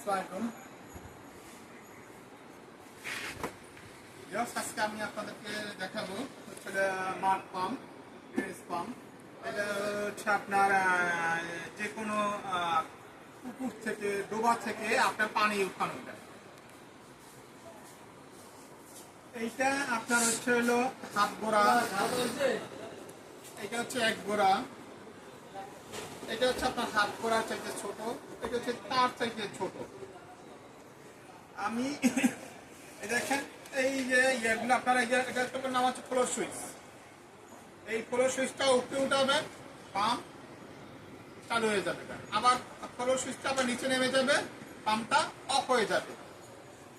আসসালামাইকুম আজকে আমি আপনাদেরকে দেখাবো হচ্ছে মাঠ পাম্প ড্রেস পাম্প। এটা হচ্ছে আপনার যে কোনো পুকুর থেকে ডোবা থেকে আপনার পানি উঠানো যায় এইটা আপনার হচ্ছে হলো হাত গোড়া। এটা হচ্ছে এক গোড়া। এটা হচ্ছে আপনার হাত গোড়ার চাইতে ছোট, এটা হচ্ছে তার চাইতে ছোট। আমি দেখেন, এই যে ইয়েগুলো আপনারা এটা একটা নাম হচ্ছে ফ্লোর সুইচ এই ফ্লোর সুইচটা উপরে উঠাবেন পাম্প চালু হয়ে যাবে। আবার ফ্লোর সুইচটা আবার নিচে নেমে যাবে পাম্পটা অফ হয়ে যাবে।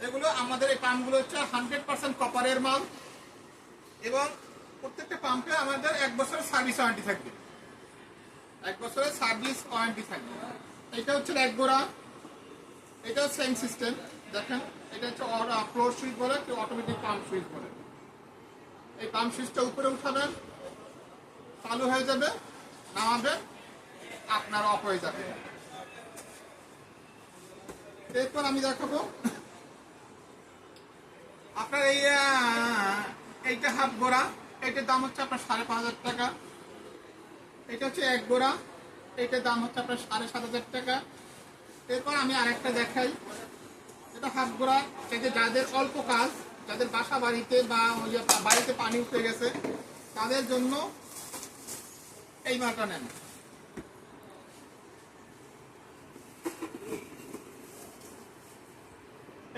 এগুলো আমাদের এই পাম্পগুলো হচ্ছে হান্ড্রেড পার্সেন্ট কপারের মাল। এবং প্রত্যেকটা পাম্পে আমাদের এক বছরের সার্ভিস ওয়ারেন্টি থাকবে। বছরের সার্ভিস ওয়ারেন্টি থাকবে এটা হচ্ছে এক গোড়া এটাও সেম সিস্টেম দেখেন, এটা হচ্ছে ফ্লোর সুইচ বলে, কেউ অটোমেটিক পাম্প সুইচ বলে। এই পাম্প সুইচটা উপরে উঠাবেন, চালু হয়ে যাবে, নামাবেন, আপনার অফ হয়ে যাবে। এরপর আমি দেখাবো, আপনার এই এইটা হাফ গোড়া এইটার দাম হচ্ছে আপনার সাড়ে পাঁচ হাজার টাকা। এটা হচ্ছে এক গোড়া এটার দাম হচ্ছে আপনার সাড়ে সাত হাজার টাকা। এরপর আমি আরেকটা দেখাই। এটা হাফ গোড়া যে যাদের অল্প কাজ, যাদের বাসা বাড়িতে বা বাড়িতে পানি উঠে গেছে, তাদের জন্য এই মালটা নেন।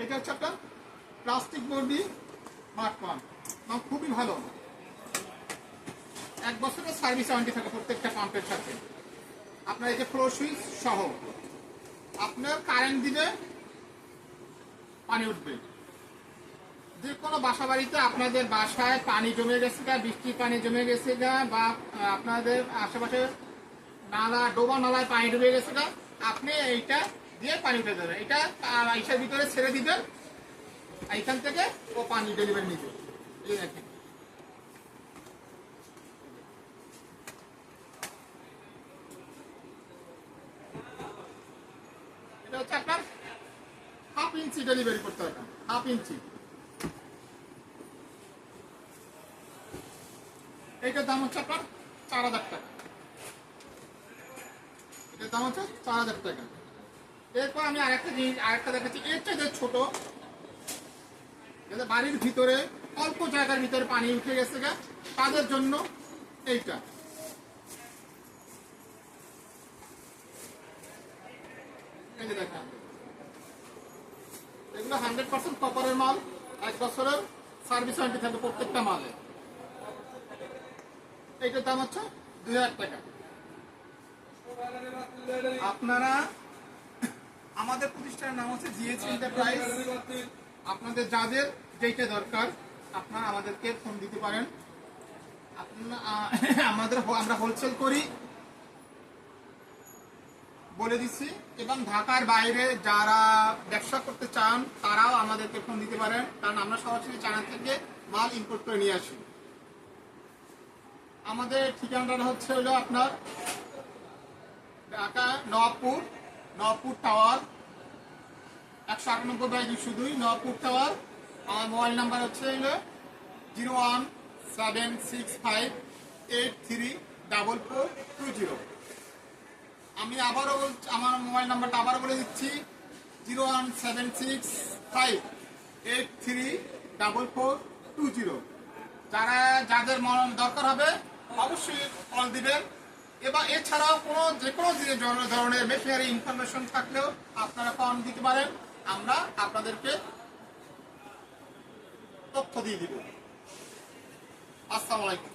এটা হচ্ছে একটা plastic body smart pump pump খুবই ভালো। এক বছরের সার্ভিস ওয়ারেন্টি থাকে প্রত্যেকটা পাম্পের সাথে। আপনার এই যে ফ্লো সুইচ সহ, আপনার কারেন্ট দিবে পানি উঠবে। যে কোনো বাসা বাড়িতে আপনাদের বাসায় পানি জমে গেছে গা, বৃষ্টির পানি জমে গেছে গা, বা আপনাদের আশেপাশে নালা, ডোবা নালায় পানি ডুবে গেছে গা, আপনি এইটা দিয়ে পানি উঠে যাবেন এটা আইসার ভিতরে ছেড়ে দিবেন, এইখান থেকে ও পানি ডেলিভারি নিবে। এই দেখেন এটা হচ্ছে আপনার হাফ ইঞ্চি ডেলিভারি করতে হবে হাফ ইঞ্চি। এইটার দাম হচ্ছে আপনার চার হাজার টাকা। এটার দাম হচ্ছে চার হাজার টাকা। এরপর আমি আরেকটা জিনিস, আরেকটা দেখাচ্ছি। এর চাইতে ছোট যাদের বাড়ির ভিতরে, অল্প জায়গার ভিতরে পানি উঠে গেছে গা, তাদের জন্য এইটা। এই যে দেখেন। হান্ড্রেড পার্সেন্ট কপারের মাল, এক বছরের সার্ভিস ওয়ারেন্টি থাকবে প্রত্যেকটা মালে। এইটার দাম হচ্ছে দুই হাজার টাকা। আপনারা, আমাদের প্রতিষ্ঠানের নাম হচ্ছে জিএস এন্টারপ্রাইজ আপনাদের যাদের যেইটা দরকার, আপনারা আমাদেরকে ফোন দিতে পারেন। আমাদের, আমরা হোলসেল করি। বলে দিচ্ছি। এবং ঢাকার বাইরে যারা ব্যবসা করতে চান, তারাও আমাদেরকে ফোন দিতে পারেন। কারণ আমরা সরাসরি চায়না থেকে মাল ইম্পোর্ট করে নিয়ে আসি। আমাদের ঠিকানাটা হচ্ছে হলো আপনার ঢাকা নবাবপুর নবাবপুর টাওয়ার একশো আটানব্বই বাই দুশো দুই নবাবপুর টাওয়ার আমার মোবাইল নাম্বার হচ্ছে হলো zero one seven six five eight three double four two zero আমি আবারও আমার মোবাইল নাম্বারটা আবার বলে দিচ্ছি। Zero one seven six five eight three double four two zero. যারা, যাদের দরকার হবে, অবশ্যই কল দিবেন। এবং এছাড়াও কোনো যে কোনো ধরনের মেশিনারি ইনফরমেশন থাকলেও আপনারা ফর্ম দিতে পারেন। আমরা আপনাদেরকে তথ্য দিয়ে দিব। আসসালামু আলাইকুম।